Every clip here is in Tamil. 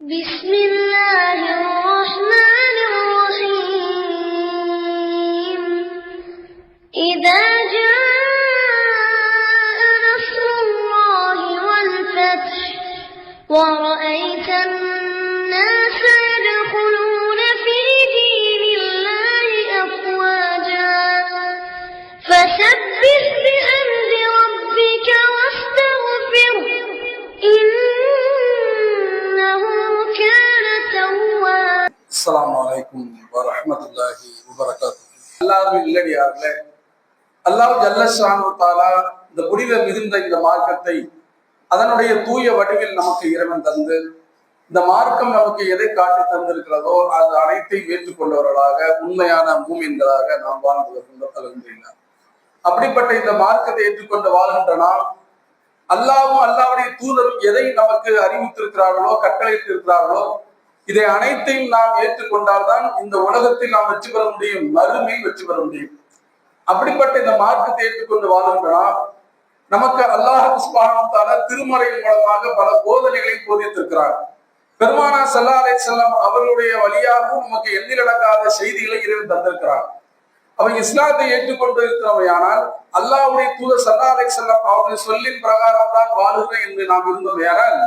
بسم الله الرحمن الرحيم. إذا அஸ்லாம் வலைக்கும் வரமத்துல்லாஹி வபரகாத்து அல்லாவின் இல்லடியார்களே அல்லாஹ் ஜல்லஷானு இந்த புனித மிகுந்த இந்த மார்க்கத்தை அதனுடைய தூய வடிவில் நமக்கு இறைவன் தந்து இந்த மார்க்கம் நமக்கு எதை காட்டி தந்திருக்கிறதோ அது அனைத்தையும் ஏற்றுக்கொண்டவர்களாக உண்மையான பூமியன்களாக நாம் வாழ்ந்து அப்படிப்பட்ட இந்த மார்க்கத்தை ஏற்றுக்கொண்டு வாழ்கின்ற நாம் அல்லாவும் அல்லாவுடைய தூதரும் எதை நமக்கு அறிவித்திருக்கிறார்களோ கட்டளை கட்டளையிட்டிருக்கிறார்களோ இதை அனைத்தையும் நாம் ஏற்றுக்கொண்டால்தான் இந்த உலகத்தில் நாம் வெற்றி பெற முடியும் மறுமையில் வெற்றி பெற முடியும். அப்படிப்பட்ட இந்த மார்க்கத்தை ஏற்றுக்கொண்டு வாழ்கின்றனா நமக்கு அல்லாஹ் சுபானத்தால மூலமாக பல போதனைகளை போதித்திருக்கிறார். பெருமானா சல்லா அலை செல்லம் அவர்களுடைய வழியாகவும் நமக்கு எண்ணிலடங்காத செய்திகளை இறைவன் தந்திருக்கிறார். அவன் இஸ்லாத்தை ஏற்றுக்கொண்டு இருக்கிறவையானால் அல்லாவுடைய தூத சல்லா அலை செல்லம் அவருடைய சொல்லின் பிரகாரம் தான் வாழ்கிறேன் என்று நாம் இருந்தவையானால்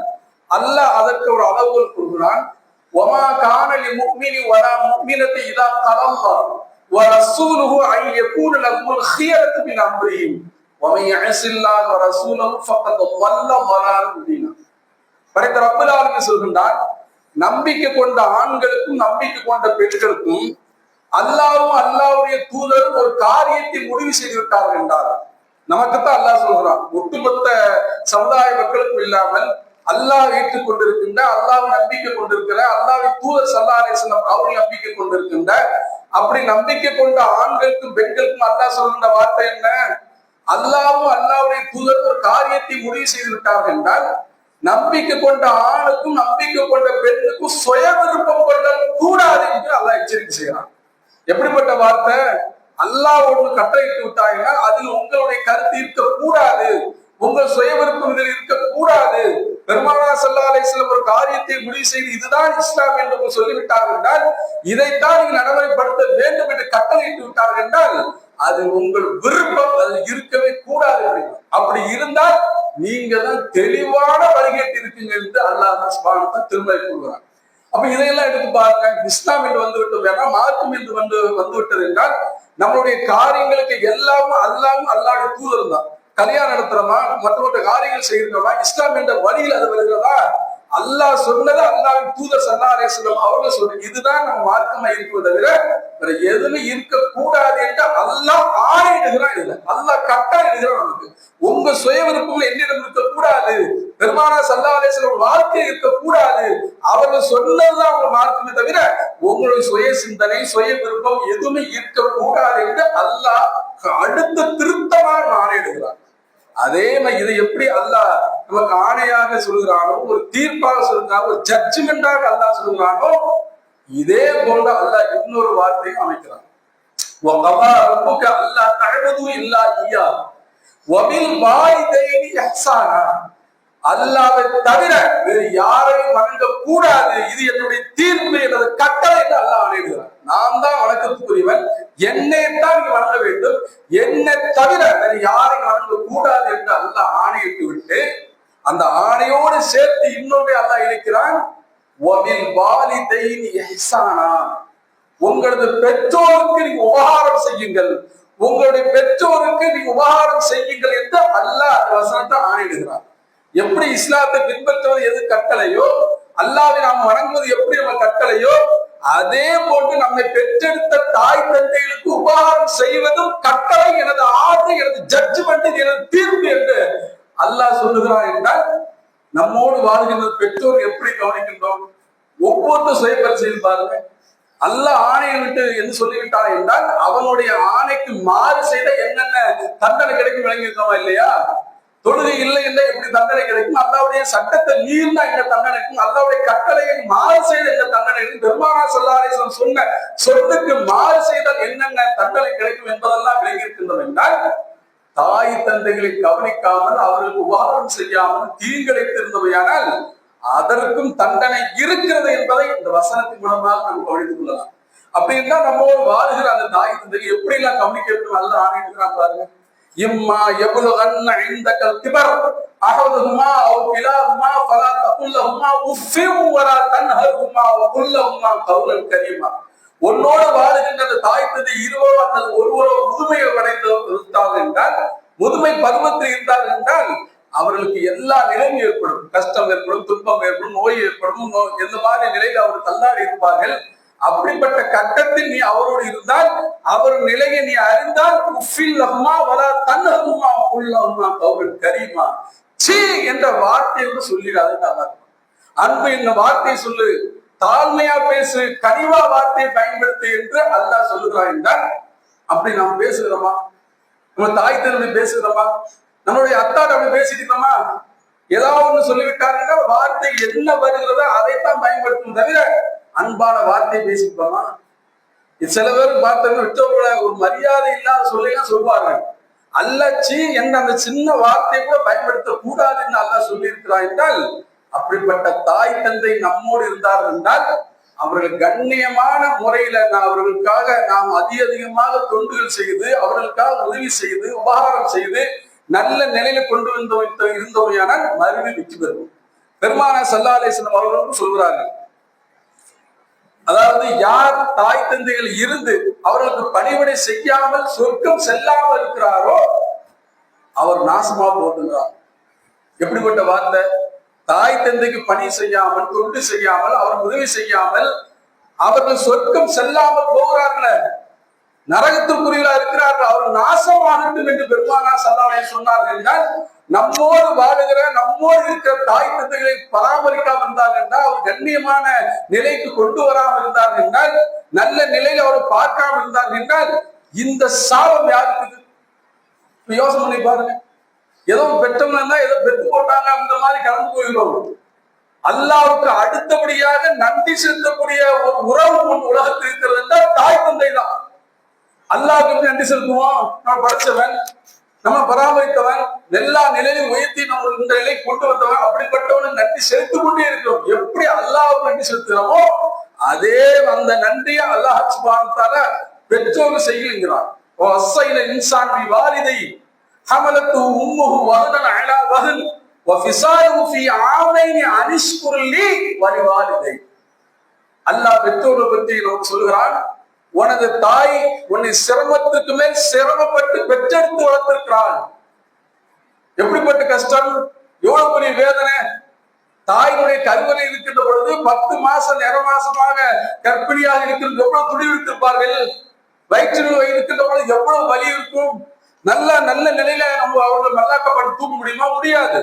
அல்லாஹ் அதற்கு ஒரு அளவுகள் கூறுகிறான் ஒமா காணலி முக்மினி வரா முக்மினத்தை இதா கலல்லா ورسوله أن يكون لهم الخيرة من أمرهم ومن يعص الله ورسوله فقد ضل ضلالا مبينا படைத்த ரப்பல் ஆலமீன் சொல்கின்றார் நம்பிக்கை கொண்ட ஆண்களுக்கும் நம்பிக்கை கொண்ட பெண்களுக்கும் அல்லாவும் அல்லாவுடைய தூதரும் ஒரு காரியத்தை முடிவு செய்து விட்டார்கள் என்றார் நமக்குத்தான் அல்லாஹ் சொல்கிறான் ஒட்டுமொத்த சமுதாய மக்களுக்கும் இல்லாமல் அல்லாஹ் ஏற்றுக் கொண்டிருக்கின்ற அல்லாஹ் நம்பிக்கை கொண்டிருக்கிற அல்லாவை தூதர் சல்லா அலிஸ்லாம் அவர்கள் நம்பிக்கை கொண்டிருக்கின்ற அப்படி நம்பிக்கை கொண்ட ஆண்களுக்கும் பெண்களுக்கும் அல்லாஹ் சொல்கின்ற வார்த்தை என்ன? அல்லாவும் அல்லாவுடைய தூதர் ஒரு காரியத்தை முடிவு செய்து விட்டார்கள் என்றால் நம்பிக்கை கொண்ட ஆணுக்கும் நம்பிக்கை கொண்ட பெண்ணுக்கும் சுய விருப்பம் கொள்ள கூடாது என்று அல்லாஹ் எச்சரிக்கை செய்யறான் எப்படிப்பட்ட வார்த்தை? அல்லாஹ் ஒன்று கட்டளையிட்டு விட்டாங்கன்னா அதில் உங்களுடைய கருத்து இருக்க கூடாது. உங்கள் சுய விருப்பம் இதில் இருக்க சல்லா அலிஸ்லாம் ஒரு காரியத்தை முடிவு செய்து இதுதான் இஸ்லாம் என்று சொல்லிவிட்டார்கள் என்றால் இதைத்தான் நீங்கள் நடைமுறைப்படுத்த வேண்டும் என்று கட்டளையிட்டு விட்டார்கள் என்றால் அது உங்கள் விருப்பம் அது இருக்கவே கூடாது அப்படின்னு அப்படி இருந்தால் நீங்க தான் தெளிவான வழிகேட்டு இருக்கீங்க என்று அல்லாஹ் சுபானத்தை திரும்ப கூறுகிறார் அப்ப இதையெல்லாம் எடுத்து பாருங்க இஸ்லாம் என்று வந்து விட்டது வேணா மார்க்கம் என்று வந்து வந்து விட்டது என்றால் நம்மளுடைய காரியங்களுக்கு எல்லாமே அல்லாவும் அல்லாவுடைய தூதர் தான். கல்யாணம் நடத்துறோமா? மற்ற மற்ற காரியங்கள் செய்கிறோமா இஸ்லாம் என்ற வழியில் அது வருகிறதா? அல்லாஹ் சொன்னது அல்லாவின் தூதர் சல்லா சொல்லும் அவங்க சொன்ன இதுதான் நம்ம மார்க்கமா இருப்பதை தவிர வேற எதுவுமே இருக்க கூடாது என்று அல்லாஹ் ஆணையிடுகிறான் இதுல. அல்லாஹ் கட்டா இடுகிறான் நமக்கு. உங்க சுய விருப்பங்கள் என்னிடம் இருக்க கூடாது பெருமானா சல்லா சொல்லும் வாழ்க்கை இருக்க கூடாது அவர்கள் சொன்னதுதான் அவங்க மார்க்கமே தவிர உங்களுடைய சுய சிந்தனை சுய விருப்பம் எதுவுமே இருக்க கூடாது என்று அல்லாஹ் அடுத்த திருத்தமாக ஆணையிடுகிறான். அதே மாதிரி இதை எப்படி அல்லாஹ் நமக்கு ஆணையாக சொல்கிறானோ ஒரு தீர்ப்பாக சொல்கிறானோ ஒரு ஜட்ஜ்மெண்டாக அல்லாஹ் சொல்கிறானோ இதே போன்ற அல்லாஹ் இன்னொரு வார்த்தையும் அமைக்கிறான். அல்லாஹ் தகவதும் இல்லா ஐயா வபில் வாய்தைனி அஹ்சானா அல்லாவை தவிர வேறு யாரையும் வணங்க கூடாது இது என்னுடைய தீர்ப்பு எனது கட்டளை என்று அல்லாஹ் அணைகிறார் நான் தான் வணக்கத்துக்குரியவன். என்னை தான் நீ வணங்க வேண்டும். என்னை தவிர வேறு யாரையும் வணங்க கூடாது என்று அல்ல ஆணையிட்டு விட்டு அந்த ஆணையோடு சேர்த்து இன்னொன்றை அல்லாஹ் இணைக்கிறான். ஒபில் உங்களது பெற்றோருக்கு நீ உபகாரம் செய்யுங்கள். உங்களுடைய பெற்றோருக்கு நீ உபகாரம் செய்யுங்கள் என்று அல்லாஹ் அந்த வசனத்தை ஆணையிடுகிறார் எப்படி இஸ்லாத்தை பின்பற்றுவது எது கட்டளையோ அல்லாவை நாம் வணங்குவது எப்படி நம்ம கட்டளையோ அதே போன்று நம்மை பெற்றெடுத்த தாய் தந்தைகளுக்கு உபகாரம் செய்வதும் கட்டளை எனது ஆர்டர் எனது ஜட்ஜ்மெண்ட் எனது தீர்ப்பு என்று அல்லாஹ் சொல்லுகிறான் என்றால் நம்மோடு வாழ்கின்ற பெற்றோர் எப்படி கவனிக்கின்றோம்? ஒவ்வொரு சுயபரிசையில் பாருங்க அல்ல ஆணையை விட்டு என்று சொல்லிவிட்டான் என்றால் அவனுடைய ஆணைக்கு மாறு செய்த என்னென்ன தண்டனை கிடைக்கும் விளங்கியிருக்கோமா இல்லையா? தொழுகை இல்லை என்ற எப்படி தண்டனை கிடைக்கும். அல்லாவுடைய சட்டத்தை மீறினா என்ன தண்டனை இருக்கும் அல்லாவுடைய கட்டளையை மாறு செய்த என்ன தண்டனை இருக்கும் பெருமானா சொல்லாரேசன் சொன்ன சொத்துக்கு மாறு செய்தால் என்னென்ன தண்டனை கிடைக்கும் என்பதெல்லாம் விளங்கியிருக்கின்றது என்றால் தாய் தந்தைகளை கவனிக்காமல் அவர்களுக்கு உபகாரம் செய்யாமல் தீங்கிழைத்திருந்தவையானால் அதற்கும் தண்டனை இருக்கிறது என்பதை இந்த வசனத்தின் மூலமாக நாம் கவனித்துக் கொள்ளலாம். அப்படி நம்மோடு வாழ்கிற அந்த தாய் தந்தைகள் எப்படி எல்லாம் கம்யூனிகேட் நல்ல ஆணையிட்டு பாருங்க. இம்மா எவ்வளவு அண்ண இந்த கிபர் அகவதுமா அவ் கிலாஹுமா ஃபலா தகுல்லஹுமா உஃபிம் வலா உன்னோடு வாழுகின்ற அந்த தாய் தந்தை இருவரோ அல்லது ஒருவரோ முதுமையை அடைந்து என்றால் முதுமை பருவத்தில் இருந்தார்கள் என்றால் அவர்களுக்கு எல்லா நிலையும் ஏற்படும். கஷ்டம் ஏற்படும் துன்பம் ஏற்படும் நோய் ஏற்படும் எந்த மாதிரி நிலையில் அவர் தள்ளாடி இருப்பார்கள் அப்படிப்பட்ட கட்டத்தில் நீ அவரோடு இருந்தால் அவர் நிலையை நீ அறிந்தால் உஃபில் அம்மா வலா உள்ள அம்மா அவர்கள் கரிமா சீ என்ற வார்த்தையோடு சொல்லிடாது நல்லா அன்பு என்ன வார்த்தை சொல்லு. தாழ்மையா பேசு கனிவா வார்த்தையை பயன்படுத்து என்று அல்லாஹ் சொல்லுகிறான் என்றால் அப்படி நாம் பேசுகிறோமா? நம்ம தாய் தந்தை பேசுகிறோமா? நம்மளுடைய அத்தாட்ட அப்படி பேசிக்கிறோமா ஏதாவது ஒண்ணு சொல்லிவிட்டாருன்னா வார்த்தை என்ன வருகிறதோ அதைத்தான் பயன்படுத்தும் தவிர அன்பான வார்த்தையை பேசிக்கிறோமா சில பேர் பார்த்தோம்னா விட்டவங்கள ஒரு மரியாதை இல்லாத சொல்லிலாம் சொல்வார்கள். அல்லச்சி என்ற அந்த சின்ன வார்த்தையை கூட பயன்படுத்த கூடாது என்று சொல்லியிருக்கிறார் என்றால் அப்படிப்பட்ட தாய் தந்தை நம்மோடு இருந்தார்கள் என்றால் அவர்கள் கண்ணியமான முறையில நான் அவர்களுக்காக நாம் அதிக அதிகமாக தொண்டுகள் செய்து அவர்களுக்காக உதவி செய்து உபகாரம் செய்து நல்ல நிலையில கொண்டு வந்த இருந்தோமையானால் மருந்து வெற்றி பெறுவோம். பெருமான சல்லாலேசனம் அவர்களும் சொல்கிறார்கள் அதாவது யார் தாய் தந்தைகள் இருந்து அவர்களுக்கு பணிவிடை செய்யாமல் சொர்க்கம் செல்லாமல் இருக்கிறாரோ அவர் நாசமா போட்டுகிறார் எப்படிப்பட்ட வார்த்தை? தாய் தந்தைக்கு பணி செய்யாமல் தொண்டு செய்யாமல் அவர் உதவி செய்யாமல் அவர்கள் சொர்க்கம் செல்லாமல் போகிறார்களே. நரகத்திற்குரியலா இருக்கிறார்கள். அவர் நாசமாகட்டும் என்று பெருமானா சல்லாவை சொன்னார்கள் என்றால் நம்மோடு வாழுகிற நம்மோடு இருக்கிற தாய் தந்தைகளை பராமரிக்காமல் இருந்தார்கள் என்றால் அவர் கண்ணியமான நிலைக்கு கொண்டு வராமல் இருந்தார்கள் என்றால் நல்ல நிலையில் அவர் பார்க்காமல் இருந்தார்கள் என்றால் இந்த சாபம் யாருக்கு? இப்ப யோசனை பண்ணி பாருங்க. ஏதோ பெற்றோம்னா ஏதோ பெற்று போட்டாங்க அந்த மாதிரி கலந்து போயிடும் அல்லாவுக்கு அடுத்தபடியாக நன்றி செலுத்தக்கூடிய ஒரு உறவு ஒன்று உலகத்தில் இருக்கிறது என்றால் தாய் தந்தை தான். அல்லாஹ் எப்படி நன்றி செலுத்துவோம்? நான் படைச்சவன் நம்ம பராமரித்தவன் எல்லா நிலையிலும் உயர்த்தி நம்ம இந்த நிலையை கொண்டு வந்தவன் அப்படிப்பட்டவன் நன்றி செலுத்திக் கொண்டே இருக்கிறோம். எப்படி அல்லாவுக்கு நன்றி செலுத்துகிறோமோ அதே அந்த நன்றியை அல்லாஹ் சுபானத்தால பெற்றோர் ஓ அசைல இன்சான் பி வாரிதை ஹமலத்து உம்முஹு வஹனன் அலா வஹன் வஃபிசாலுஹு ஃபீ ஆமைனி அனிஷ்குர் லீ வலிவாலிதை அல்லாஹ் பெற்றோரை பற்றி நமக்கு சொல்கிறான் உனது தாய் உன்னை சிரமத்துக்கு மேல் சிரமப்பட்டு பெற்றெடுத்து வளர்த்திருக்கிறாள். எப்படிப்பட்ட கஷ்டம்? எவ்வளவு பெரிய வேதனை? தாயினுடைய கருவறை இருக்கின்ற பொழுது பத்து மாசம் நிற மாசமாக கர்ப்பிணியாக இருக்கிறது எவ்வளவு துணி இருப்பார்கள் வயிற்றில் இருக்கின்ற பொழுது எவ்வளவு வலி இருக்கும்? நல்ல நல்ல நிலையில நம்ம அவர்கள் மல்லாக்கப்பட்டு தூக்க முடியுமா? முடியாது.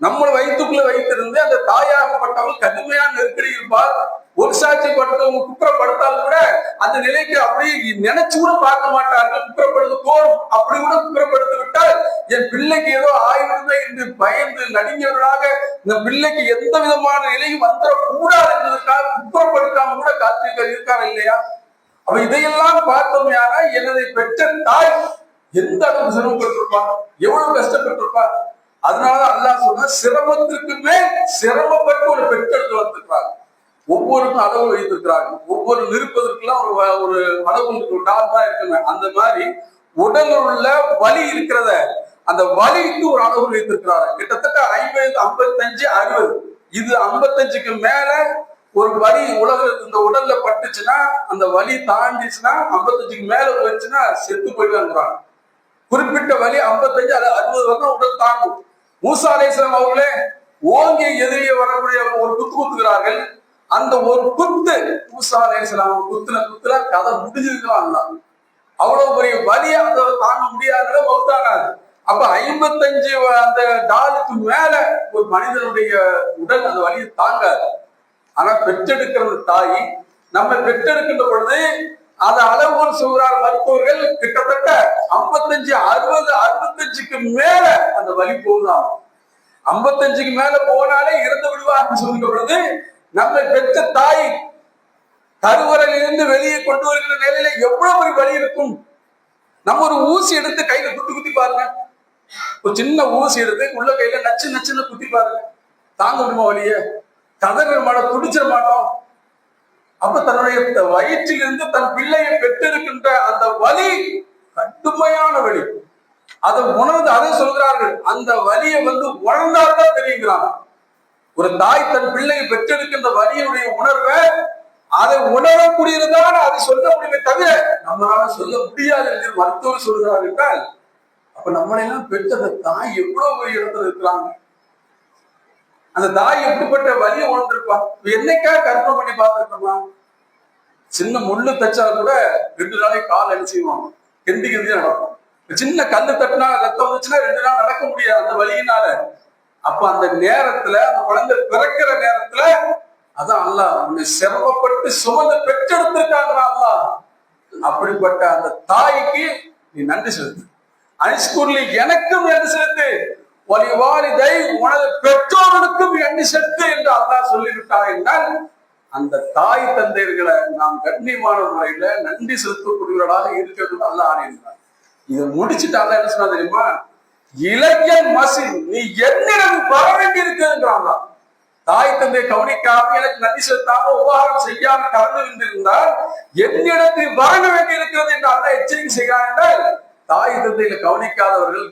நம்மளை வயிற்றுக்குள்ள வைத்திருந்து அந்த தாயாகப்பட்டவள் கடுமையான நெருக்கடி இருப்பார் ஒரு சாட்சி பட்டவங்க குற்றப்படுத்தாலும் கூட அந்த நிலைக்கு அப்படி நினைச்சு கூட பார்க்க மாட்டார்கள். குற்றப்படுத்த தோறும் அப்படி கூட குற்றப்படுத்தி விட்டால் என் பிள்ளைக்கு ஏதோ ஆய்விருந்தே என்று பயந்து நடிகர்களாக இந்த பிள்ளைக்கு எந்த விதமான நிலையும் வந்துடக்கூடாது என்பதற்காக குற்றப்படுத்தாம கூட காத்திருக்க இருக்காரு இல்லையா? அவ இதையெல்லாம் பார்த்தோம்னா எனதை பெற்ற தாய் எந்த அளவுக்கு சிரமப்பட்டிருப்பார் எவ்வளவு கஷ்டப்பட்டிருப்பார் அதனால அல்லாஹ் சொன்ன சிரமத்திற்கு மேல் சிரமப்பட்டு ஒரு பெற்றெடுத்து வந்திருக்கிறாங்க ஒவ்வொருக்கும் அளவு வைத்திருக்கிறாங்க. ஒவ்வொரு நிற்பதற்கெல்லாம் ஒரு வ- ஒரு அளவு இருக்கு, தான் இருக்குங்க. அந்த மாதிரி உடலில் உள்ள வலி இருக்கிறத அந்த வலிக்கு ஒரு அளவு வைத்திருக்கிறாங்க. கிட்டத்தட்ட ஐம்பது ஐம்பத்தஞ்சு அறுபது. இது ஐம்பத்தஞ்சுக்கு மேல ஒரு வலி உலக இந்த உடல்ல பட்டுச்சுன்னா அந்த வலி தாண்டிச்சுன்னா ஐம்பத்தஞ்சுக்கு மேல வந்துச்சுன்னா செத்து போயிடுவாங்கிறாங்க. குறிப்பிட்ட வலி ஐம்பத்தஞ்சு அது அறுபது வரணும் உடல் தாங்கும். மூசா அலேஸ்லாம் அவர்களே ஓங்கி எதிரியே வரக்கூடிய ஒரு குத்து குத்துகிறார்கள். அந்த ஒரு குத்து மூசா அலேஸ்லாம் குத்துன குத்துல கதை முடிஞ்சிருக்கலாம் தான் அவ்வளவு பெரிய வலியை அந்த தாங்க முடியாத மௌத்தானார். அப்ப ஐம்பத்தஞ்சு அந்த டாலுக்கு மேல ஒரு மனிதனுடைய உடல் அந்த வலியை தாங்காது. ஆனா பெற்றெடுக்கிறது தாய் நம்ம பெற்றெடுக்கின்ற பொழுது அந்த அளவுகோல் சொல்றார் மருத்துவர்கள் கிட்டத்தட்ட ஐம்பத்தஞ்சு அறுபது அறுபத்தஞ்சுக்கு மேல அந்த வலி போகுதான் ஐம்பத்தஞ்சுக்கு மேல போனாலே இறந்து விடுவார்னு சொல்கின்ற பொழுது நம்மை பெற்ற தாய் கருவறையிலிருந்து வெளியே கொண்டு வருகிற நிலையில எவ்வளவு பெரிய வலி இருக்கும்? நம்ம ஒரு ஊசி எடுத்து கையில குத்தி குத்தி பாருங்க. ஒரு சின்ன ஊசி எடுத்து உள்ள கையில நச்சு நச்சுன்னு குத்தி பாருங்க. தாங்க முடியுமா வழிய கதற மாட்டோம் துடிச்சிட மாட்டோம். அப்ப தன்னுடைய வயிற்றிலிருந்து தன் பிள்ளையை பெற்றிருக்கின்ற அந்த வலி கடுமையான வலி. அதை உணர்ந்து அதை சொல்கிறார்கள் அந்த வலியை வந்து உணர்ந்தால்தான் தெரியுங்கிறாங்க. ஒரு தாய் தன் பிள்ளையை பெற்றெடுக்கின்ற வலியினுடைய உணர்வை அதை உணரக்கூடியதுதான் அதை சொல்ல முடியுமே தவிர நம்மளால சொல்ல முடியாது என்று மருத்துவர் சொல்கிறார் என்றால் அப்ப நம்மளெல்லாம் பெற்ற அந்த தாய் எவ்வளவு பெரிய இடத்துல இருக்கிறாங்க? அந்த தாய் எப்படிப்பட்ட வலியை உணர்ந்திருப்பா? என்னைக்கா கற்பனை பண்ணி பார்த்திருக்கோமா? சின்ன முள்ளு தச்சா கூட ரெண்டு நாளைக்கு கால் அடிச்சுவாங்க கெந்தி கெந்தி நடக்கும். சின்ன கல்லு தட்டினா ரத்தம் வந்துச்சுன்னா ரெண்டு நாள் நடக்க முடியாது அந்த வழியினால அப்ப அந்த நேரத்துல அந்த குழந்தை பிறக்கிற நேரத்துல அதான் அல்லாஹ் உன்னை சிரமப்பட்டு சுமந்து பெற்றெடுத்திருக்காங்க அல்லாஹ். அப்படிப்பட்ட அந்த தாய்க்கு நீ நன்றி செலுத்து. அனிஸ்கூர்லி எனக்கும் நன்றி செலுத்து. வலி உனது பெற்றோர்களுக்கும் எண்ணி செலுத்து என்று அல்லாஹ் சொல்லிவிட்டார் என்றால் அந்த தாய் தந்தையர்களை நாம் கண்ணியமான முறையில நன்றி செலுத்தக்கூடியவர்களாக இருக்கிறது அல்லாஹ் ஆணையிட்டார் இதை முடிச்சுட்டு என்ன சொன்னா தெரியுமா? இளைஞன் மசி நீ என்னிடம் வர வேண்டி இருக்குங்கிறாங்க தாய் தந்தை கவனிக்காம எனக்கு நன்றி செலுத்தாம உபகாரம் செய்யாம கலந்து இருந்திருந்தால் என்னிடத்தில் வர வேண்டி இருக்கிறது என்று அல்ல எச்சரிக்கை செய்கிறார் என்றால் தாய் தந்தையில கவனிக்காதவர்கள்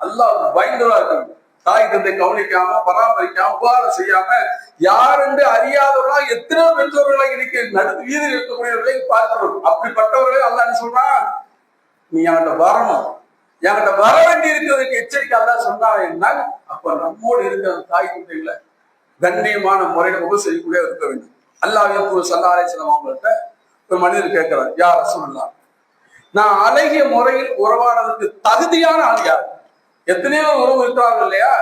அல்லாஹ் பயந்துவா இருக்கணும் தாய் தந்தை கவனிக்காம பராமரிக்காம உபகாரம் செய்யாம யார் என்று அறியாதவர்களா எத்தனை பெற்றோர்களா இன்னைக்கு நடு வீதியில் இருக்கக்கூடியவர்களை பார்க்கிறோம். அப்படிப்பட்டவர்களே அல்லாஹ் என்ன சொல்றான்? நீ என்கிட்ட வரணும். என்கிட்ட வர வேண்டி இருக்கிறதுக்கு எச்சரிக்கை அல்லாஹ் சொன்னா என்ன அப்ப நம்மோடு இருக்கிற அந்த தாய் தந்தைகளை கண்ணியமான முறையில செய்யக்கூடிய இருக்க வேண்டும். அல்லாஹ் ஒரு அலிஸ்லாம் அவங்கள்ட்ட ஒரு மனிதர் கேட்கிறார் யார் சொல்லலாம் நான் அழகிய முறையில் உறவாடுறதுக்கு தகுதியான ஆள் யார்? எத்தனையோ உறவு இருக்கிறார்கள் இல்லையா?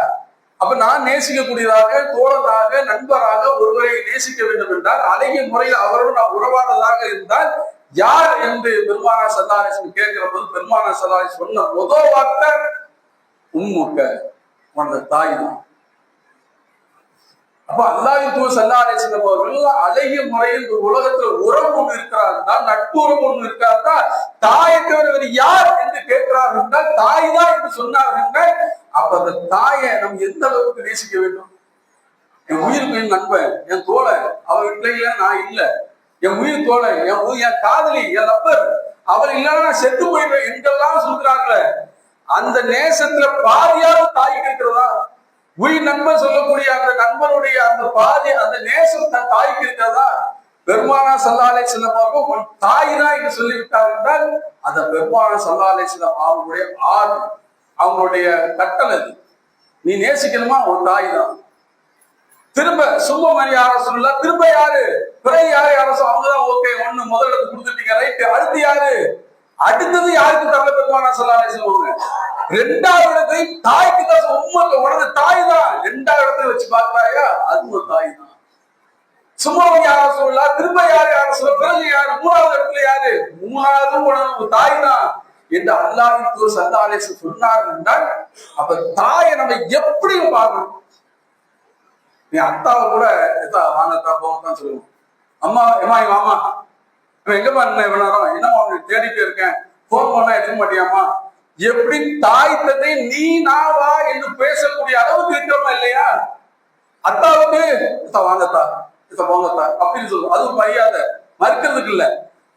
அப்ப நான் நேசிக்கக்கூடியதாக தோழனாக நண்பராக ஒருவரை நேசிக்க வேண்டும் என்றால் அழகிய முறையில் அவரோடு நான் உறவாடுறதாக இருந்தால் யார் என்று பெருமானா சல்லாரேசன் கேட்கிற போது பெருமானா சல்லாரேசன் சொன்ன முதல் வார்த்தை உம்முக்க அந்த தாய் தான். அப்ப அல்லாஹின் தூர் சல்லாரேசன் அவர்கள் அழகிய முறையில் இந்த உலகத்துல உறவு ஒன்று தான் நட்பு உறவு ஒன்று தான் தாயை தவிர யார் என்று கேட்கிறார் என்றால் தாய் தான் என்று சொன்னார்கள் அப்ப அந்த தாயை நம்ம எந்த அளவுக்கு நேசிக்க வேண்டும்? என் உயிருக்கு என் நண்பன் என் தோழன் அவர் இல்லைங்களா நான் இல்ல. என் உயிர் தோழன் என் என் காதலி என் லப்பர் அவர் இல்லைன்னா நான் செத்து போயிடுவேன் என்றெல்லாம் சொல்கிறாங்களே அந்த நேசத்துல பாதியாவது தாய் இருக்கிறதா? உயிர் நண்பன் சொல்லக்கூடிய அந்த நண்பனுடைய அந்த பாதி அந்த நேசம் தன் தாய்க்கு இருக்கிறதா பெருமானா சல்லாலை செல்லம் உன் தாய் தான் என்று சொல்லிவிட்டார் என்றால் அந்த பெருமானா சல்லாலை செல்லம் அவங்களுடைய ஆறு அவங்களுடைய கட்டளை அது. நீ நேசிக்கணுமா? உன் தாய் தான். திரும்ப சும்மமணி அரசு இல்ல திரும்ப யாரு? பிறகு யாரு? அரசு அவங்கதான் ஓகே ஒண்ணு முதலிடத்து கொடுத்துட்டீங்க ரைட் அடுத்து யாரு? அடுத்தது யாருக்கு தரல பெருமானா சல்லாலே சொல்லுவாங்க ரெண்டாவது இடத்தை தாய்க்கு தான் உண்மை உனது தாய் தான். ரெண்டாவது இடத்துல வச்சு பார்க்கறாயா? அது ஒரு தாய் தான். சும்மா யார சொல்லலாம் திரும்ப யாரு யார சொல்ல பிறகு யாரு மூணாவது இடத்துல யாரு? மூணாவது உனது தாய் தான். என்று அல்லாவின் தூர் சந்தாலேசு சொன்னார் என்றால் அப்ப தாயை நம்ம எப்படி பார்க்கணும்? நீ அத்தாவை கூட எத்தா வாங்கத்தா போகத்தான் சொல்லுவோம். அம்மா ஏமா எங்க எங்கம்மா என்ன இவ்வளோ நேரம் என்னம்மா உனக்கு தேடிட்டு இருக்கேன்? போன் பண்ணா எடுக்க மாட்டியாமா எப்படி தாய் தந்தை நீ நான் வா என்று பேசக்கூடிய அளவுக்கு இருக்கிறோமா இல்லையா? அத்தாவுக்கு வாங்கத்தா இத்த போங்கத்தா அப்படின்னு சொல்லுவோம். அது மரியாதை மறுக்கிறதுக்கு இல்ல.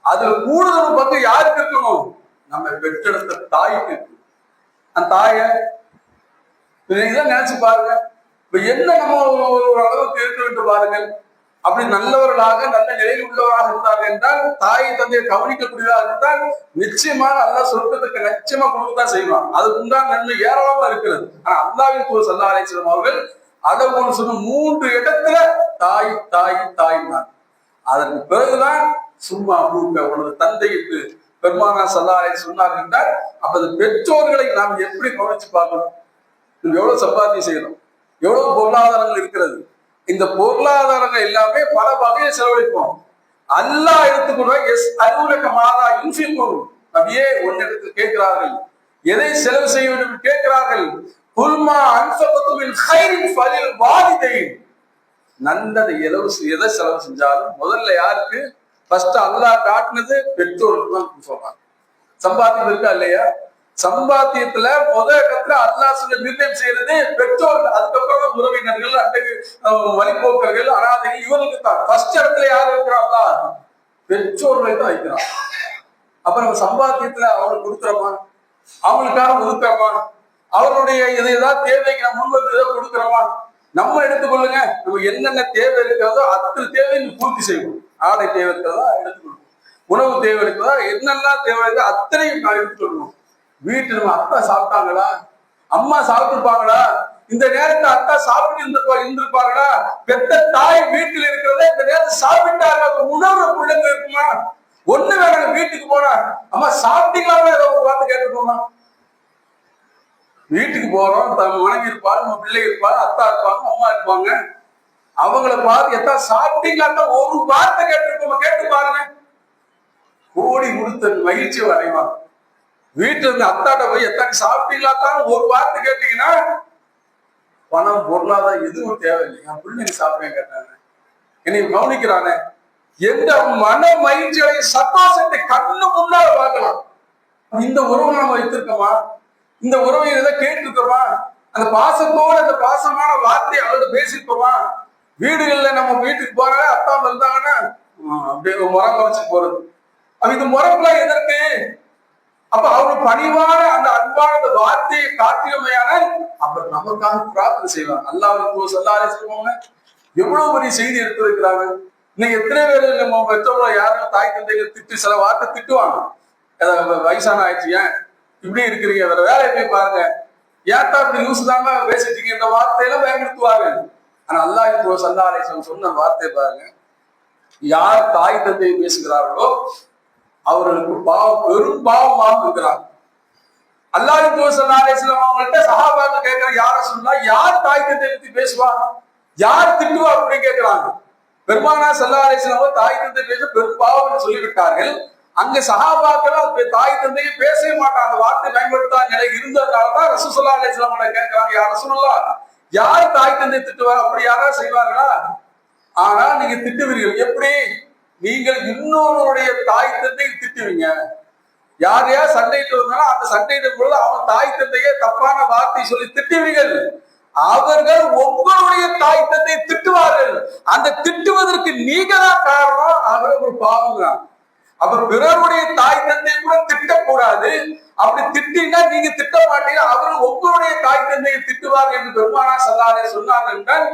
அதுல கூடுதல் ஒரு பங்கு யாருக்கு இருக்கணும்? நம்ம பெற்றெடுத்த தாய்க்கு அந்த தாயை இதான் நினைச்சு பாருங்க. இப்ப என்ன நம்ம ஒரு ஒரு அளவுக்கு இருக்க வேண்டும் பாருங்கள். அப்படி நல்லவர்களாக நல்ல நிலையில் உள்ளவராக இருந்தார்கள் என்றால் தாய் தந்தையை கவனிக்கக்கூடியதாக இருந்தால் நிச்சயமாக அல்லா சொர்க்கத்துக்கு நிச்சயமா கொடுக்கத்தான் செய்வான். அதுக்கு உண்டான நன்மை ஏராளமா இருக்கிறது. ஆனா அல்லாவின் தூர் சல்லா அலிஸ்லாம் அவர்கள் அதை ஒன்று சொன்ன மூன்று இடத்துல தாய் தாய் தாய் தான் அதற்கு பிறகுதான் சும்மா மூக்க உனது தந்தை என்று பெருமானா சல்லா அலை சொன்னார்கள் என்றால் அப்ப பெற்றோர்களை நாம் எப்படி கவனிச்சு பார்க்கணும்? எவ்வளவு சம்பாத்தியம் செய்யணும்? எவ்வளவு பொருளாதாரங்கள் இருக்கிறது? இந்த பொருளாதாரங்கள் எல்லாமே பல வகையில் செலவழிப்போம். அல்லா எடுத்துக்கொள்ள எஸ் அலுவலக மாதா இன்ஃபில் வரும் அப்படியே ஒன்னிடத்தில் கேட்கிறார்கள். எதை செலவு செய்ய வேண்டும் என்று கேட்கிறார்கள். குல்மா அன்சபத்துமின் ஹைரின் ஃபலில் வாலிதை நல்லதை எதவு எதை செலவு செஞ்சாலும் முதல்ல யாருக்கு? ஃபர்ஸ்ட் அல்லா காட்டினது பெற்றோருக்கு தான் சொல்றாங்க சம்பாத்தியம் இருக்கா இல்லையா? சம்பாத்தியத்துல முத கத்துல அல்லாஹ் சொல்ல நிர்ணயம் செய்யறது பெற்றோர்கள் அதுக்கப்புறம் உறவினர்கள் அன்றைக்கு வழிபோக்கர்கள் அனாதை இவங்களுக்கு தான். ஃபர்ஸ்ட் இடத்துல யார் இருக்கிறாங்களா பெற்றோர்களை தான் வைக்கிறான். அப்புறம் சம்பாத்தியத்துல அவங்களுக்கு கொடுக்குறோமா அவங்களுக்காக ஒதுக்குறோமா? அவருடைய இது ஏதாவது தேவைக்கு நம்ம முன் வந்து ஏதாவது கொடுக்குறோமா? நம்ம எடுத்துக்கொள்ளுங்க. நம்ம என்னென்ன தேவை இருக்கிறதோ அத்தனை தேவையை பூர்த்தி செய்வோம். ஆடை தேவை இருக்கிறதா எடுத்துக்கொள்வோம். உணவு தேவை இருக்கிறதா என்னெல்லாம் தேவை இருக்கோ அத்தனையும் நான் எடுத்துக்கொள்வோம். வீட்டுல அத்தை அத்தா சாப்பிட்டாங்களா? அம்மா சாப்பிட்டுருப்பாங்களா? இந்த நேரத்துல அத்தா சாப்பிட்டு இருந்திருப்பா இருந்திருப்பாங்களா பெத்த தாய் வீட்டில் இருக்கிறத இந்த நேரத்தை சாப்பிட்டாங்க அந்த உணவு பிள்ளைங்க இருக்குமா? ஒண்ணு வேணாங்க வீட்டுக்கு போனா. அம்மா சாப்பிட்டீங்களா ஏதோ ஒரு வார்த்தை கேட்டுக்கோமா வீட்டுக்கு போறோம் தம் மனைவி இருப்பாரு நம்ம பிள்ளை இருப்பாரு அத்தா இருப்பாங்க அம்மா இருப்பாங்க. அவங்கள பார்த்து எத்தா சாப்பிட்டீங்களா ஒரு வார்த்தை கேட்டிருக்கோமா கேட்டு பாருங்க. கோடி கொடுத்த மகிழ்ச்சி அடைவாங்க வீட்டுல இருந்து அத்தாட்ட போய் எத்தனை சாப்பிட்டீங்களா தான் ஒரு வார்த்தை கேட்டீங்கன்னா பணம் பொருளாதாரம் எதுவும் தேவையில்லை. என் பிள்ளைங்க சாப்பிட்டேன் கேட்டாங்க. என்னை கவனிக்கிறானே எந்த மன மகிழ்ச்சியை சந்தோஷத்தை கண்ணு முன்னால பார்க்கலாம். இந்த உறவு நாம வைத்திருக்கோமா? இந்த உறவை ஏதோ கேட்டிருக்கோமா? அந்த பாசத்தோட அந்த பாசமான வார்த்தையை அவர்கிட்ட பேசியிருக்கோமா? வீடுகள்ல நம்ம வீட்டுக்கு போறாங்க அத்தா வந்தாங்கன்னா அப்படியே ஒரு முறம் குறைச்சு போறது. அப்ப இந்த முறம்லாம் எதற்கு? அப்ப அவரு பணிவான அந்த அன்பான அந்த வார்த்தையை காட்டியமையானால் அவர் நமக்காக பிரார்த்தனை செய்வார். அல்லாஹ் சொல்லாரே சொல்லுவாங்க எவ்வளவு பெரிய செய்தி எடுத்து வைக்கிறாங்க இன்னைக்கு எத்தனை பேர் நம்ம பெற்றோர்கள யாரும் தாய் தந்தைகள் திட்டு சில வார்த்தை திட்டுவாங்க. ஏதாவது வயசான ஆயிடுச்சு ஏன்? இப்படி இருக்கிறீங்க வேற வேலையை போய் பாருங்க. ஏன்டா இப்படி நியூஸ் தாங்க பேசிட்டீங்க இந்த வார்த்தையெல்லாம் பயன்படுத்துவாங்க ஆனா அல்லாஹ் சல்லாரை சொன்ன வார்த்தை பாருங்க. யார் தாய் தந்தையை பேசுகிறார்களோ அவர்களுக்கு பாவம் பெரும் பாவமாக இருக்கிறார் அல்லாஹ் சொல்லாலேஸ்லாம் அவங்கள்ட்ட சஹாபாங்க கேட்கிற யார சொன்னா யார் தாய் பத்தி பேசுவா? யார் திட்டுவா? அப்படின்னு கேட்கிறாங்க. பெருமானா சல்லா அலிஸ்லாம் தாய் தந்தை பேச பெரும் பாவம் சொல்லிவிட்டார்கள். அங்க சஹாபாக்கள் தாய் தந்தையை பேசவே மாட்டாங்க. வார்த்தை பயன்படுத்தாத நிலை இருந்ததுனாலதான் ரசூசல்லா அலிஸ்லாம் கேட்கிறாங்க. யார சொல்லலாம் யார் தாய் தந்தை திட்டுவார்? அப்படி யாராவது செய்வார்களா? ஆனா நீங்க திட்டுவீர்கள். எப்படி? நீங்கள் இன்னொருடைய தாய் தந்தையை திட்டுவீங்க. யார் யார் சண்டையிட்டு வந்தாலும் அந்த சண்டையிடும் பொழுது அவன் தாய் தந்தையே தப்பான வார்த்தை சொல்லி திட்டுவீர்கள். அவர்கள் ஒவ்வொருடைய தாய் தந்தை திட்டுவார்கள். அந்த திட்டுவதற்கு நீங்க தான் காரணம். அவர் ஒரு பாவம் தான். அவர் பிறருடைய தாய் தந்தை கூட திட்டக்கூடாது. அப்படி திட்டினா நீங்க திட்ட மாட்டீங்க. அவர்கள் ஒவ்வொருடைய தாய் தந்தையை திட்டுவார் என்று பெருமானா சொல்லாதே சொன்னார் என்றால்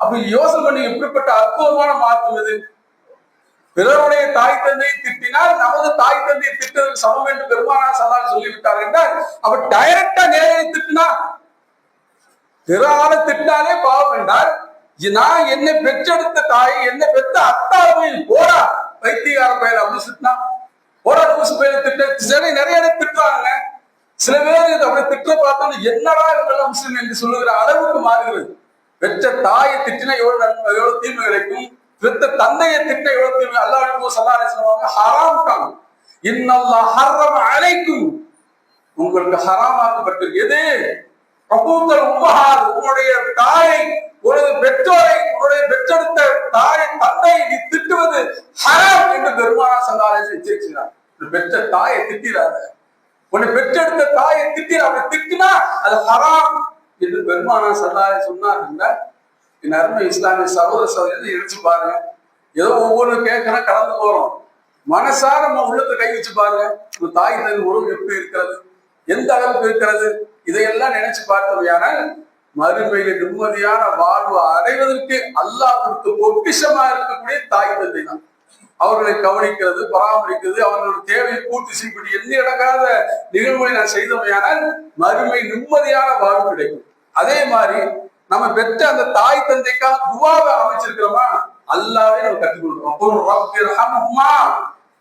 அப்படி யோசனை பண்ணி எப்படிப்பட்ட அற்புதமான மாற்றம் இது பிறருடைய தாய் தந்தையை திட்டினால் நமது தாய் தந்தையை திட்டதுக்கு சமம் என்று பெருமானா சல்லான் சொல்லிவிட்டார் என்றால் அவர் டைரக்டா நேரடி திட்டினா? பிற ஆளை திட்டினாலே பாவம் என்றார் நான் என்னை பெற்றெடுத்த தாய் என்னை பெற்ற அத்தாவை போடா வைத்தியகார பயில அப்படின்னு திட்டினா. போடா தூசு பயில திட்ட சரி நிறைய பேர் திட்டுறாங்க. சில பேர் இது அப்படி திட்ட பார்த்தோம் என்னடா இவங்கெல்லாம் முஸ்லிம் என்று சொல்லுகிற அளவுக்கு மாறுகிறது. பெற்ற தாயை திட்டினா எவ்வளவு எவ்வளவு தீமை கிடைக்கும்? பெற்ற தந்தையை திட்ட எவ்வளவு தீமை அல்லாஹ் சல்லாஹ் சொல்லுவாங்க ஹராம் தான் இன்னல்லா ஹரம் அழைக்கும் உங்களுக்கு ஹராமாக்கப்பட்டது எது? பிரபுத்தர் உபகார் உங்களுடைய தாயை உனது பெற்றோரை உன்னுடைய பெற்றெடுத்த தாயை தந்தையை நீ திட்டுவது ஹராம் என்று பெருமானா சல்லாஹ் எச்சரிக்கிறார். பெற்ற தாயை திட்டிடாத. உன்னை பெற்றெடுத்த தாயை திட்டி அப்படி திட்டினா அது ஹராம் என்று பெருமானா சல்லாஹ் சொன்னார். என்றால் என் அருமை இஸ்லாமிய சகோதர சகோதரி எடுத்து பாருங்க. ஏதோ ஒவ்வொன்று கேட்கறோம் கடந்து போறோம். மனசார நம்ம உள்ளத்தை கை வச்சு பாருங்க. நம்ம தாய் தன் உறவு எப்படி இருக்கிறது? எந்த அளவுக்கு இருக்கிறது? இதையெல்லாம் நினைச்சு பார்த்தவையானால் மறுமையில நிம்மதியான வாழ்வு அடைவதற்கு அல்லாஹ் கொடுத்து பொக்கிஷமா இருக்கக்கூடிய தாய் தந்தை தான். அவர்களை கவனிக்கிறது பராமரிக்கிறது அவர்களோட தேவையை பூர்த்தி செய்யக்கூடிய எந்த இடங்காத நிகழ்வுகளை நான் செய்தவையானால் மறுமை நிம்மதியான வாழ்வு கிடைக்கும். அதே மாதிரி நம்ம பெற்ற அந்த தாய் தந்தைக்காக துவாவை அமைச்சிருக்கிறோமா? அல்லாவே நம்ம கற்றுக் கொடுக்கிறோம்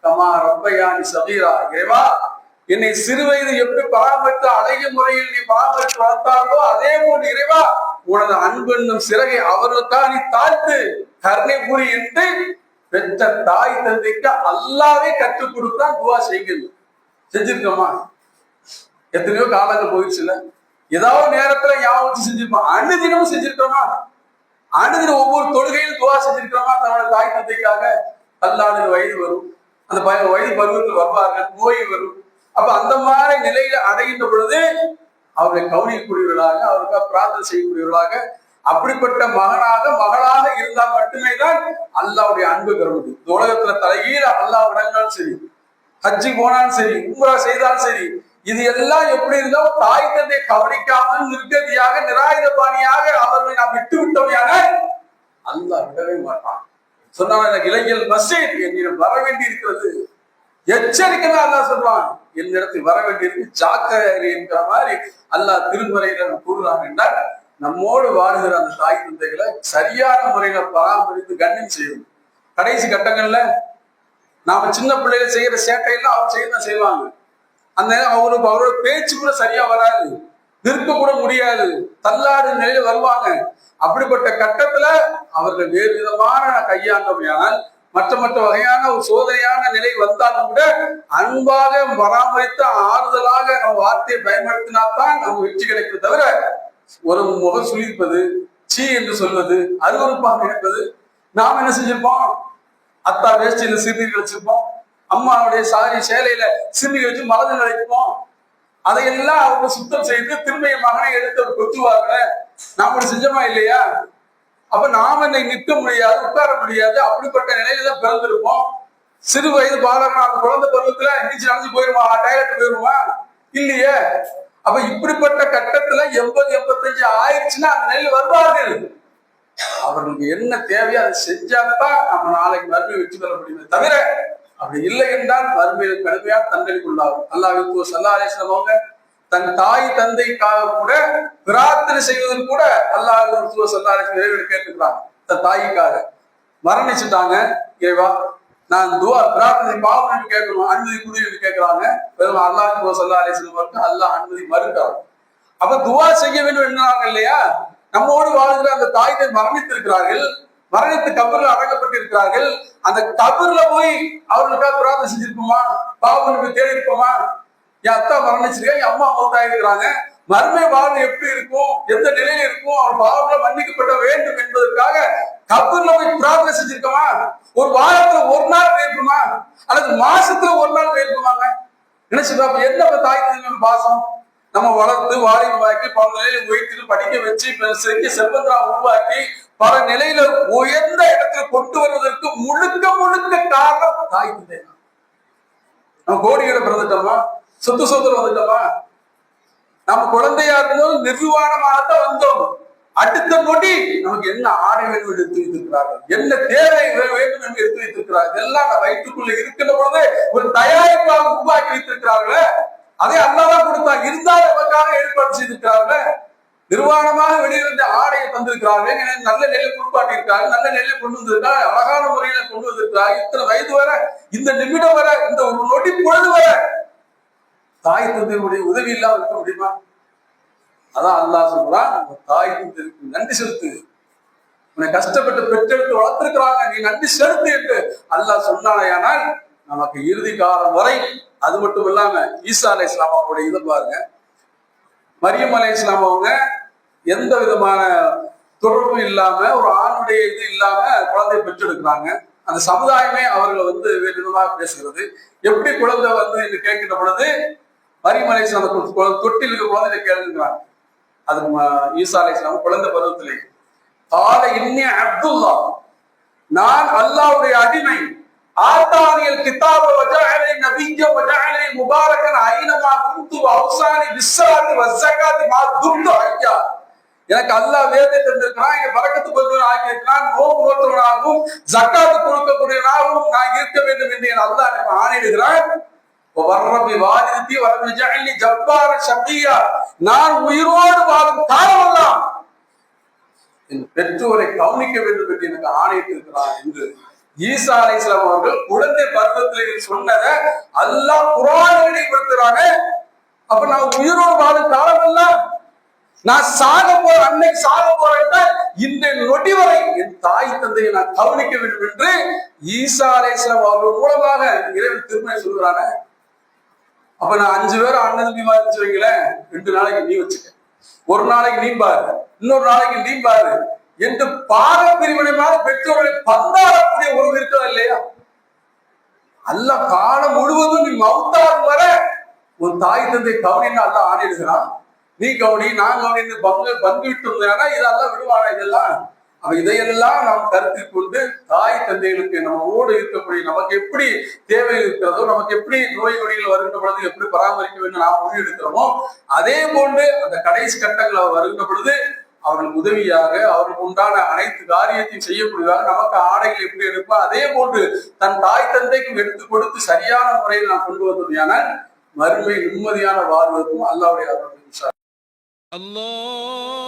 கமா ரப்பயானி சபீரா இறைவா என்னை சிறு வயது எப்படி பராமரித்து அழகிய முறையில் நீ பராமரித்து வளர்த்தார்களோ அதே போன்று இறைவா உனது அன்பு என்னும் சிறகை அவர்களுக்காக நீ தாழ்த்து கருணை புரி என்று பெற்ற தாய் தந்தைக்கு அல்லாவே கற்றுக் கொடுத்தா துவா செய்கிறது செஞ்சிருக்கோமா? எத்தனையோ காலங்கள் போயிடுச்சுல. ஏதாவது நேரத்துல யாவது வச்சு செஞ்சிருப்போம். அனுதினமும் செஞ்சிருக்கோமா அனுதினம் ஒவ்வொரு தொழுகையில் துவா செஞ்சிருக்கிறோமா? தன்னோட தாய் தந்தைக்காக அல்லாத வயது வரும். அந்த வயது பருவத்தில் வருவார்கள் நோய் வரும். அப்ப அந்த மாதிரி நிலையில அடைகின்ற பொழுது அவர்களை கவனிக்கக்கூடியவர்களாக அவருக்காக பிரார்த்தனை செய்யக்கூடியவர்களாக அப்படிப்பட்ட மகனாக மகளாக இருந்தால் மட்டுமே தான் அல்லாவுடைய அன்பு பெற முடியும். இந்த உலகத்துல தலைகீழ அல்லாஹ் விடங்களும் சரி ஹஜ்ஜி போனாலும் சரி உம்ரா செய்தாலும் சரி இது எல்லாம் எப்படி இருந்தோ தாய் தந்தை கவனிக்காமல் நிர்கதியாக நிராயுதபாணியாக அவர்களை நாம் விட்டு விட்டோமையான அல்லாஹ் விடவே மாட்டான். சொன்னான் இளைஞர் மசீத் என்னிடம் வர வேண்டி இருக்கிறது எச்சரிக்கை அல்லா அல்லாஹ் சொல்றான் என்னிடத்தில் வர வேண்டியிருக்கு ஜாக்கிரதை என்கிற மாதிரி அல்லாஹ் திருமறையில கூறுறான் என்றால் நம்மோடு வாழ்கிற அந்த தாய் தந்தைகளை சரியான முறையில பராமரித்து கண்ணியம் செய்யணும். கடைசி கட்டங்கள்ல நாம சின்ன பிள்ளைகள் செய்யற சேட்டையெல்லாம் அவங்க செய்ய தான் செய்வாங்க. அந்த நேரம் அவங்களுக்கு அவரோட பேச்சு கூட சரியா வராது. நிற்க கூட முடியாது. தள்ளாடு நிலையில வருவாங்க. அப்படிப்பட்ட கட்டத்துல அவர்கள் வேறு விதமான கையாண்டமையானால் மற்ற மற்ற வகையான ஒரு சோதனையான நிலை வந்தாலும் கூட அன்பாக பராமரித்து ஆறுதலாக நம்ம வார்த்தையை பயன்படுத்தினால்தான் நம்ம வெற்றி கிடைக்கும் தவிர ஒரு முகம் சுழிப்பது சீ என்று சொல்வது அருவறுப்பாக இருப்பது நாம் என்ன செஞ்சிருப்போம்? அத்தா வேஷ்டியில சிறுநீர் வச்சிருப்போம் அம்மாவுடைய சாரி சேலையில சிறுமி வச்சு மலர்ந்து நினைப்போம். அதையெல்லாம் அவங்க சுத்தம் செய்து திரும்பிய மகனை எடுத்து அவர் கொத்துவாங்க நாம செஞ்சோமா இல்லையா? அப்ப நாம இன்னைக்கு நிற்க முடியாது உட்கார முடியாது. அப்படிப்பட்ட நிலையில தான் பிறந்திருப்போம். சிறு வயது பாலகன் அந்த குழந்தை பருவத்துல எந்திரிச்சு நடந்து போயிருமா? டைலட் போயிருமா? இல்லையே. அப்ப இப்படிப்பட்ட கட்டத்துல எண்பது எண்பத்தஞ்சு ஆயிடுச்சுன்னா அந்த நிலையில் வருவார்கள். அவர்களுக்கு என்ன தேவையோ அதை செஞ்சாதான் நம்ம நாளைக்கு மறுபடியும் வெற்றி பெற முடியுமே தவிர அப்படி இல்லை என்றால் வறுமையில் கடுமையாக தண்டனைக்குள்ளாகும். அல்லாஹ் சல்லா அலிஸ்லாம் அவங்க தன் தாய் தந்தைக்காக கூட பிரார்த்தனை செய்வதில் கூட அல்லாஹ் சல்லா அலிஸ்லாம் கேட்டுக்கிறாங்க தன் தாய்க்காக. மரணிச்சுட்டாங்க. இறைவா நான் துவா பிரார்த்தனை பாவம் கேட்கணும் அனுமதி குடி என்று கேட்கிறாங்க. பெரும் அல்லாஹ் சல்லா அலிஸ்லாம் அவருக்கு அல்லாஹ் அனுமதி மறுக்கிறார் அப்ப துவா செய்ய வேண்டும் என்றாங்க இல்லையா? நம்மோடு வாழ்கிற அந்த தாய்கள் மரணித்திருக்கிறார்கள். மரணித்து கபூர்ல அடக்கப்பட்டிருக்கிறார்கள். அந்த கபர்ல போய் அவர்களுக்காக பிரார்த்தனை செஞ்சிருப்போமா? பாவனுக்கு தேடி இருப்போமா? என் அத்தா மரணிச்சிருக்கேன் என் அம்மா மௌத்தா இருக்கிறாங்க மறுமை வாழ்வு எப்படி இருக்கும்? எந்த நிலையில இருக்கும்? அவர் பாவங்களை மன்னிக்கப்பட வேண்டும் என்பதற்காக கபூர்ல போய் பிரார்த்தனை செஞ்சிருக்கோமா? ஒரு வாரத்துல ஒரு நாள் போயிருக்குமா அல்லது மாசத்துல ஒரு நாள் போயிருக்குமாங்க நினைச்சு பாப்ப என்ன தாய் தந்தை பாசம்? நம்ம வளர்த்து வாலிபமாக்கி பல நிலையில உயர்த்திட்டு படிக்க வச்சு செஞ்சு செல்வந்தரா உருவாக்கி பல நிலையில உயர்ந்த இடத்துல கொண்டு வருவதற்கு முழுக்க முழுக்க காரணம் தாய் தந்தை. நம்ம கோடிகளை பிறந்துட்டோமா? சொத்து சொத்துல வந்துட்டோமா? நம்ம குழந்தையா இருக்கும்போது நிர்வாணமாகத்தான் வந்தோம். அடுத்த நொடி நமக்கு என்ன ஆடை வேண்டும் என்று எடுத்து வைத்திருக்கிறார்கள்? என்ன தேவை வே- வேண்டும் என்று எடுத்து வைத்திருக்கிறார்கள்? இதெல்லாம் வயிற்றுக்குள்ள இருக்கின்ற பொழுது ஒரு தயாரிப்பாக உருவாக்கி வைத்திருக்கிறார்களே. அதை அல்லாதான் கொடுத்தா இருந்தால் நமக்காக ஏற்பாடு செய்திருக்கிறார்களே. நிர்வாணமாக வெளியிலிருந்து ஆடையை தந்திருக்கிறார்கள் நல்ல நிலையை குளிப்பாட்டி நல்ல நிலையை கொண்டு வந்திருக்காங்க அழகான முறையில கொண்டு வந்திருக்கிறாங்க இத்தனை வயது வர இந்த நிமிடம் வர இந்த ஒரு நொடி பொழுது வர தாய் தந்தையுடைய உதவி இல்லாமல் இருக்க முடியுமா? அதான் அல்லாஹ் சொல்றான் நம்ம தாய் தந்தைக்கு நன்றி செலுத்து. உன்னை கஷ்டப்பட்டு பெற்றெடுத்து வளர்த்திருக்கிறாங்க. நீ நன்றி செலுத்து என்று அல்லாஹ் சொன்னானேயானால் நமக்கு இறுதி காலம் வரை அது மட்டும் இல்லாம ஈசா அலை இஸ்லாம் அவங்களுடைய இதை பாருங்க. மரியம் அலை இஸ்லாம் அவங்க எந்த விதமான தொடர்பும் இல்லாம ஒரு ஆணுடைய இது இல்லாம குழந்தையை பெற்றெடுக்கிறாங்க. அந்த சமுதாயமே அவர்களை வந்து வேறு விதமாக பேசுகிறது. எப்படி குழந்தை வந்து என்று கேட்கின்ற பொழுது மரியம் அலை தொட்டில் இருக்க குழந்தை கேளுங்கிறாங்க அது ஈசா அலை குழந்தை பருவத்திலே. கால இன்னே அப்துல்லா. நான் அல்லாவுடைய அடிமை. ஆத்தானியல் கிதாப வஜஅலை நபிய்ய வஜஅலை முபாரகன் ஐனமா குந்து அவுசானி பிஸ்ஸலாத்தி வசகாதி மா துர்ந்து ஐயா. எனக்கு அல்லாஹ் வேதை தந்திருக்கிறான். எங்க பறக்கத்து கொண்டு ஆக்கியிருக்கிறான் நோம் நோட்டவனாகவும் ஜக்காத்து கொடுக்கக்கூடியவனாகவும் நான் இருக்க வேண்டும் என்று என் அல்லாஹ் எனக்கு ஆணையிடுகிறான். வர்ரபி வாலிதி வரபி ஜஅலி ஜப்பார ஷபியா. நான் உயிரோடு வாழும் காலமெல்லாம் என் பெற்றோரை கவனிக்க வேண்டும் என்று எனக்கு ஆணையிட்டு இருக்கிறான் என்று ஈசா அலைஹிஸ்ஸலாம் அவர்கள் குழந்தை பருவத்தில் சொன்னதை அல்லாஹ் குரான் படுத்துறாங்க அப்ப நான் உயிரோடு வாழும் காலமெல்லாம் நான் சாக போற அன்னைக்கு சாக போறேன் இந்த நொடி வரை என் தாய் தந்தையை நான் கவனிக்க வேண்டும் என்று ஈசா அலேஸ்லாம் அவர்கள் மூலமாக இறைவன் திருமணம் சொல்கிறாங்க அப்ப நான் அஞ்சு பேர் அண்ணன் தம்பி மாதிரி வச்சு வைங்களேன். ரெண்டு நாளைக்கு நீ வச்சுக்க. ஒரு நாளைக்கு நீ பாரு. இன்னொரு நாளைக்கு நீ பாரு. என்று பாக பிரிவினை பெற்றோர்களை பந்தாடக்கூடிய உறவு இருக்கிறதா இல்லையா? அல்ல காலம் முழுவதும் நீ மவுத்தாகும் வர உன் தாய் தந்தை கவனின்னு அல்ல ஆணையிடுகிறான். நீ கவனி நான் கவனின்னு பங்கு பங்கு விட்டு இதெல்லாம் விடுவானா இதெல்லாம்? அவன் இதையெல்லாம் நாம் கருத்தில் கொண்டு தாய் தந்தைகளுக்கு நம்ம ஓடு இருக்கக்கூடிய நமக்கு எப்படி தேவை இருக்கிறதோ நமக்கு எப்படி நோய் நொடிகள் வருகின்ற பொழுது எப்படி பராமரிக்க வேண்டும் நாம் முடிவு எடுக்கிறோமோ அதே போன்று அந்த கடைசி கட்டங்கள் அவர் வருகின்ற பொழுது அவர்கள் உதவியாக அவர்களுக்கு உண்டான அனைத்து காரியத்தையும் செய்யக்கூடியதாக நமக்கு ஆடைகள் எப்படி எடுப்பா அதே போன்று தன் தாய் தந்தைக்கும் எடுத்து கொடுத்து சரியான முறையில் நாம் கொண்டு வந்ததுமையான மறுமை நிம்மதியான வாழ்வதற்கும் அல்லாவுடைய Allah